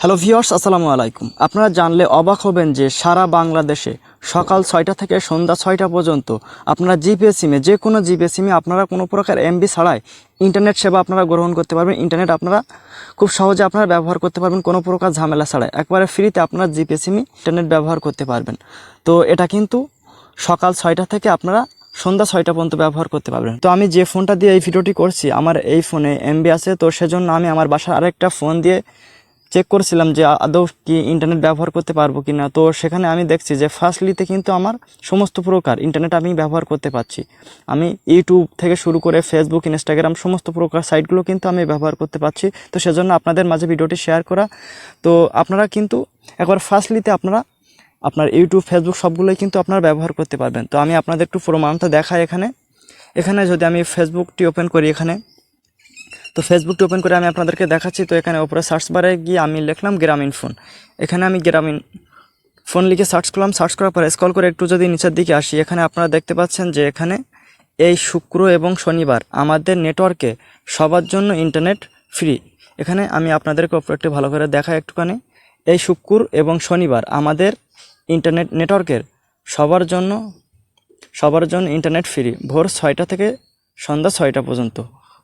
Hello viewers আসসালামু আলাইকুম। আপনারা জানলে অবাক হবেন যে সারা বাংলাদেশে সকাল ছয়টা থেকে সন্ধ্যা ছয়টা পর্যন্ত আপনারা জিপে সিমে, যে কোনো জিপে সিমে আপনারা কোনো প্রকার এমবি ছাড়াই ইন্টারনেট সেবা আপনারা গ্রহণ করতে পারবেন। ইন্টারনেট আপনারা খুব সহজে আপনারা ব্যবহার করতে পারবেন, কোনো প্রকার ঝামেলা ছাড়াই। একবারে ফ্রিতে আপনারা জিপে সিমে ইন্টারনেট ব্যবহার করতে পারবেন। তো এটা কিন্তু সকাল ছয়টা থেকে আপনারা সন্ধ্যা ছয়টা পর্যন্ত ব্যবহার করতে পারবেন। তো আমি যে ফোনটা দিয়ে এই ভিডিওটি করছি, আমার এই ফোনে এমবি আছে। তো সেজন্য আমি আমার বাসার আরেকটা ফোন দিয়ে চেক করছিলাম যে আদৌ কি ইন্টারনেট ব্যবহার করতে পারব কি না তো সেখানে আমি দেখছি যে ফার্স্টলিতে কিন্তু আমার সমস্ত প্রকার ইন্টারনেট আমি ব্যবহার করতে পারছি। আমি ইউটিউব থেকে শুরু করে ফেসবুক ইনস্টাগ্রাম সমস্ত প্রকার সাইটগুলো কিন্তু আমি ব্যবহার করতে পারছি। তো সেজন্য আপনাদের মাঝে ভিডিওটি শেয়ার করা। তো আপনারা কিন্তু একবার ফার্স্টলিতে আপনারা আপনার ইউটিউব ফেসবুক সবগুলোই কিন্তু আপনারা ব্যবহার করতে পারবেন। তো আমি আপনাদের একটু প্রমাণটা দেখাই এখানে। এখানে যদি আমি ফেসবুকটি ওপেন করি এখানে। তো ফেসবুকটি ওপেন করে আমি আপনাদেরকে দেখাচ্ছি, তো এখানে ওপরে সার্চ বারে গিয়ে আমি লিখলাম গ্রামীণ ফোন এখানে আমি গ্রামীণ ফোন লিখে সার্চ করলাম। সার্চ করার পরে স্কল করে একটু যদি নিচের দিকে আসি, এখানে আপনারা দেখতে পাচ্ছেন যে এখানে এই শুক্র এবং শনিবার আমাদের নেটওয়ার্কে সবার জন্য ইন্টারনেট ফ্রি এখানে আমি আপনাদেরকে ওপরে একটু ভালো করে দেখা একটুখানি। এই শুক্র এবং শনিবার আমাদের ইন্টারনেট নেটওয়ার্কের সবার জন্য সবার জন্য ইন্টারনেট ফ্রি ভোর ছয়টা থেকে সন্ধ্যা ছয়টা পর্যন্ত।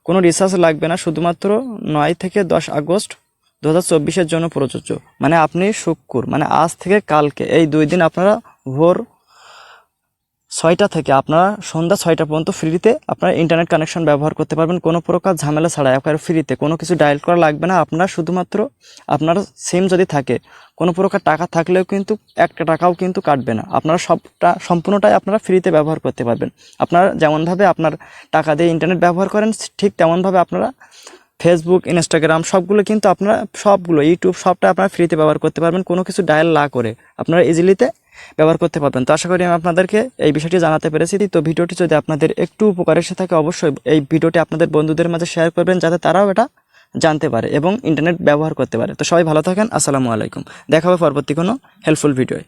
কোনো রিচার্জ লাগবে না, শুধুমাত্র নয় থেকে দশ আগস্ট দু হাজার জন্য প্রযোজ্য। মানে আপনি শুক্র মানে আজ থেকে কালকে, এই দুই দিন আপনারা ভোর ছয়টা থেকে আপনারা সন্ধ্যা ছয়টা পর্যন্ত ফ্রিতে আপনারা ইন্টারনেট কানেকশন ব্যবহার করতে পারবেন। কোনো প্রকার ঝামেলা ছাড়া, একবার ফ্রিতে। কোনো কিছু ডায়াল করা লাগবে না। আপনার শুধুমাত্র আপনার সিম যদি থাকে, কোনো প্রকার টাকা থাকলেও কিন্তু একটা টাকাও কিন্তু কাটবে না। আপনারা সবটা, সম্পূর্ণটাই আপনারা ফ্রিতে ব্যবহার করতে পারবেন। আপনারা যেমনভাবে আপনার টাকা দিয়ে ইন্টারনেট ব্যবহার করেন, ঠিক তেমনভাবে আপনারা ফেসবুক ইনস্টাগ্রাম সবগুলো কিন্তু আপনারা, সবগুলো ইউটিউব সবটা আপনারা ফ্রিতে ব্যবহার করতে পারবেন। কোনো কিছু ডায়াল না করে আপনারা ইজিলিতে ব্যবহার করতে পারবেন। তো আশা করি আমি আপনাদেরকে এই বিষয়টি জানাতে পেরেছি। তো ভিডিওটি যদি আপনাদের একটু উপকার এসে থাকে, অবশ্যই এই ভিডিওটি আপনাদের বন্ধুদের মাঝে শেয়ার করবেন, যাতে তারাও এটা জানতে পারে এবং ইন্টারনেট ব্যবহার করতে পারে। তো সবাই ভালো থাকেন। আসসালামু আলাইকুম। দেখা হবে পরবর্তী কোনো হেল্পফুল ভিডিওয়